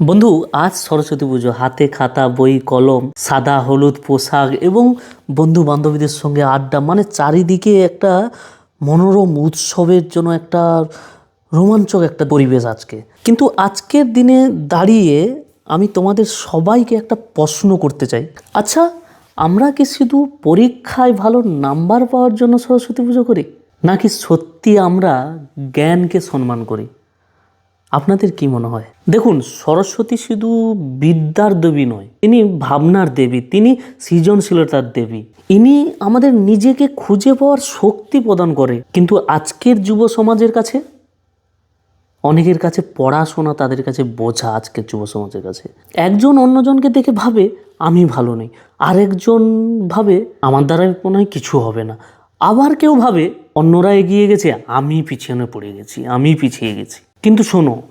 বন্ধু, আজ সরস্বতী পুজো। হাতে খাতা, বই, কলম, সাদা, হলুদ, পোশাক এবং বন্ধু বান্ধবীদের সঙ্গে আড্ডা মানে চারিদিকে একটা মনোরম উৎসবের জন্য একটা রোমাঞ্চক একটা পরিবেশ আজকে। কিন্তু আজকের দিনে দাঁড়িয়ে আমি তোমাদের সবাইকে একটা প্রশ্ন করতে চাই। আচ্ছা আমরা কি শুধু পরীক্ষায় ভালো নাম্বার পাওয়ার জন্য সরস্বতী পুজো করি? নাকি সত্যি আমরা জ্ঞানকে সম্মান করি? আপনাদের কি মনে হয়? দেখুন, সরস্বতী শুধু বিদ্যার দেবী নয় তিনি ভাবনার দেবী, তিনি সৃজনশীলতার দেবী। ইনি আমাদের নিজেকে খুঁজে পাওয়ার শক্তি প্রদান করে। কিন্তু আজকের যুব সমাজের কাছে, অনেকের কাছে পড়াশোনা তাদের কাছে বোঝা আজকের যুব সমাজের কাছে। একজন অন্যজনকে দেখে ভাবে, আমি ভালো নেই। আরেকজন ভাবে, আমার দ্বারা মনে হয় কিছু হবে না। আবার কেউ ভাবে, অন্যরা এগিয়ে গেছে, আমি পিছনে পড়ে গেছি, আমি পিছিয়ে গেছি। কিন্তু শোনো,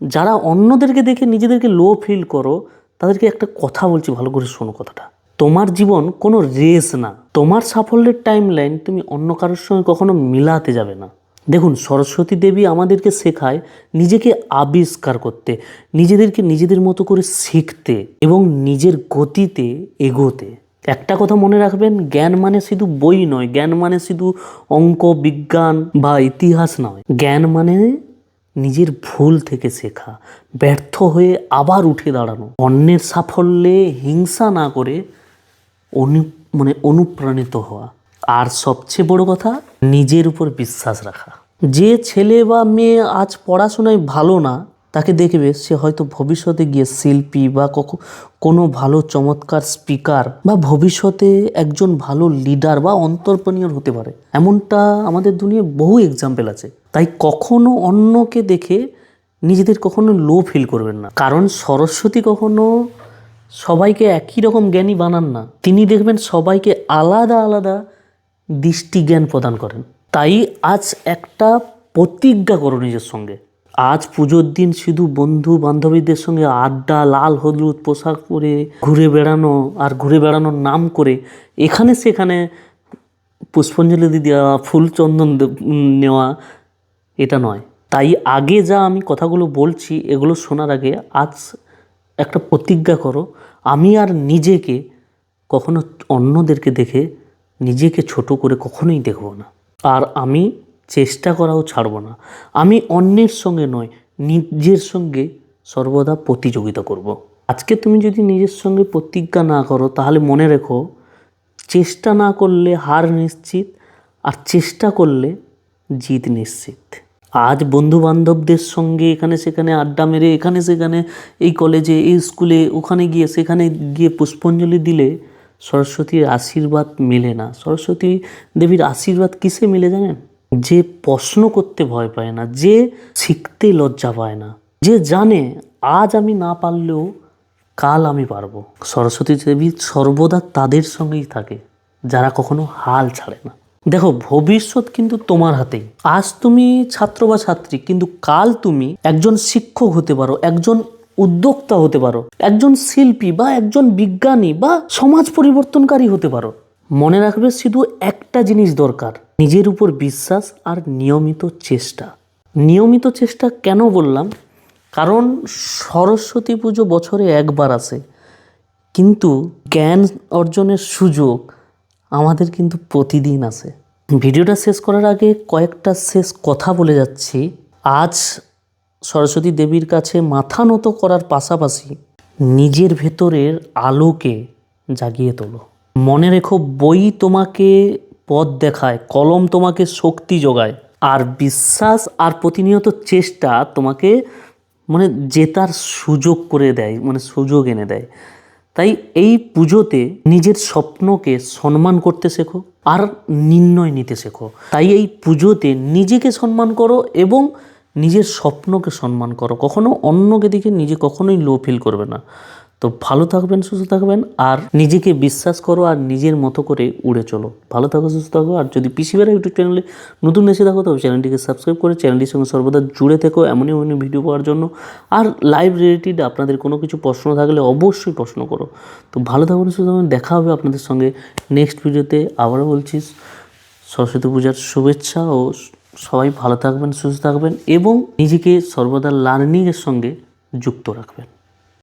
যারা অন্যদেরকে দেখে নিজেদেরকে লো ফিল করো, তাদেরকে একটা কথা বলছি, ভালো করে শোনো কথাটা। তোমার জীবন কোনো রেস না। তোমার সাফল্যের টাইম লাইন তুমি অন্য কারোর সঙ্গে কখনো মিলাতে যাবে না। দেখুন, সরস্বতী দেবী আমাদেরকে শেখায় নিজেকে আবিষ্কার করতে, নিজেদেরকে নিজেদের মতো করে শিখতে এবং নিজের গতিতে এগোতে। একটা কথা মনে রাখবেন, জ্ঞান মানে শুধু বই নয়, জ্ঞান মানে শুধু অঙ্ক, বিজ্ঞান বা ইতিহাস নয়। জ্ঞান মানে নিজের ভুল থেকে শেখা, ব্যর্থ হয়ে আবার উঠে দাঁড়ানো। অন্যের সাফল্যে হিংসা না করে অনু মানে অনুপ্রাণিত হওয়া। আর সবচেয়ে বড় কথা, নিজের উপর বিশ্বাস রাখা। যে ছেলে বা মেয়ে আজ পড়াশোনায় ভালো না তাকে দেখবে সে হয়তো ভবিষ্যতে গিয়ে শিল্পী বা কোনো ভালো চমৎকার স্পিকার বা ভবিষ্যতে একজন ভালো লিডার বা অন্তর্পনীয় হতে পারে। এমনটা আমাদের দুনিয়ায় বহু এক্সাম্পল আছে। তাই কখনো অন্যকে দেখে নিজেদের কখনো লো ফিল করবেন না। কারণ সরস্বতী কখনো সবাইকে একই রকম জ্ঞানী বানান না। তিনি দেখবেন সবাইকে আলাদা আলাদা দৃষ্টি জ্ঞান প্রদান করেন। তাই আজ একটা প্রতিজ্ঞা করো নিজের সঙ্গে। আজ পুজোর দিন শুধু বন্ধু বান্ধবীদের সঙ্গে আড্ডা, লাল হলুদ, পোশাক পরে ঘুরে বেড়ানো আর ঘুরে বেড়ানোর নাম করে এখানে সেখানে পুষ্পাঞ্জলি দেওয়া, ফুল চন্দন নেওয়া এটা নয়। তাই আগে যা আমি কথাগুলো বলছি, এগুলো শোনার আগে আজ একটা প্রতিজ্ঞা করো, আমি আর নিজেকে কখনো অন্যদেরকে দেখে নিজেকে ছোট করে কখনোই দেখব না। আর আমি চেষ্টা করাও ছাড়ব না। আমি অন্যের সঙ্গে নয়, নিজের সঙ্গে সর্বদা প্রতিযোগিতা করব। আজকে তুমি যদি নিজের সঙ্গে প্রতিজ্ঞা না করো, তাহলে মনে রেখো, চেষ্টা না করলে হার নিশ্চিত আর চেষ্টা করলে জিত নিশ্চিত। আজ বন্ধু বান্ধবদের সঙ্গে এখানে সেখানে আড্ডা মেরে, এখানে সেখানে এই কলেজে, এই স্কুলে, ওখানে গিয়ে, সেখানে গিয়ে পুষ্পাঞ্জলি দিলে সরস্বতীর আশীর্বাদ মেলে না। সরস্বতী দেবীর আশীর্বাদ কিসে মিলে জানেন? যে প্রশ্ন করতে ভয় পায় না, যে শিখতে লজ্জা পায় না, যে জানে আজ আমি না পারলেও কাল আমি পারব। সরস্বতী দেবী সর্বদা তাদের সঙ্গেই থাকে, যারা কখনো হাল ছাড়ে না। দেখো, ভবিষ্যৎ কিন্তু তোমার হাতেই। আজ তুমি ছাত্র বা ছাত্রী, কিন্তু কাল তুমি একজন শিক্ষক হতে পারো, একজন উদ্যোক্তা হতে পারো, একজন শিল্পী বা একজন বিজ্ঞানী বা সমাজ পরিবর্তনকারী হতে পারো। মনে রাখবে শুধু একটা জিনিস দরকার, নিজের উপর বিশ্বাস আর নিয়মিত চেষ্টা। নিয়মিত চেষ্টা কেন বললাম? কারণ সরস্বতী পুজো বছরে একবার আসে কিন্তু জ্ঞান অর্জনের সুযোগ আমাদের কিন্তু প্রতিদিন আসে ভিডিওটা শেষ করার আগে কয়েকটা শেষ কথা বলে যাচ্ছি। আজ সরস্বতী দেবীর কাছে মাথা নত করার পাশাপাশি নিজের ভেতরের আলোকে জাগিয়ে তোলো। মনে রেখো, বই তোমাকে পথ দেখায়, কলম তোমাকে শক্তি যোগায়, আর বিশ্বাস আর প্রতিনিয়ত চেষ্টা তোমাকে মানে জেতার সুযোগ করে দেয় মানে সুযোগ এনে দেয়। তাই এই পুজোতে নিজের স্বপ্নকে সম্মান করতে শেখো, আর নির্ণয় নিতে শেখো। তাই এই পুজোতে নিজেকে সম্মান করো এবং নিজের স্বপ্নকে সম্মান করো। কখনো অন্যকে দিকে নিজে কখনোই লো ফিল করবে না। তো ভালো থাকবেন, সুস্থ থাকবেন, আর নিজেকে বিশ্বাস করো আর নিজের মতো করে উড়ে চলো। ভালো থাকো, সুস্থ থাকো, আর যদি পিসিবেরা ইউটিউব চ্যানেলে নতুন এসে থাকো তবে চ্যানেলটিকে সাবস্ক্রাইব করে চ্যানেলটির সঙ্গে সর্বদা জুড়ে থেকো এমনই এমনই ভিডিও পাওয়ার জন্য। আর লাইভ রিলেটেড আপনাদের কোনো কিছু প্রশ্ন থাকলে অবশ্যই প্রশ্ন করো। তো ভালো থাকবেন সুস্থ থাকুন, দেখা হবে আপনাদের সঙ্গে নেক্সট ভিডিওতে আবারও বলছি, সরস্বতী পূজার শুভেচ্ছা ও সবাই ভালো থাকবেন, সুস্থ থাকবেন এবং নিজেকে সর্বদা লার্নিংয়ের সঙ্গে যুক্ত রাখবেন।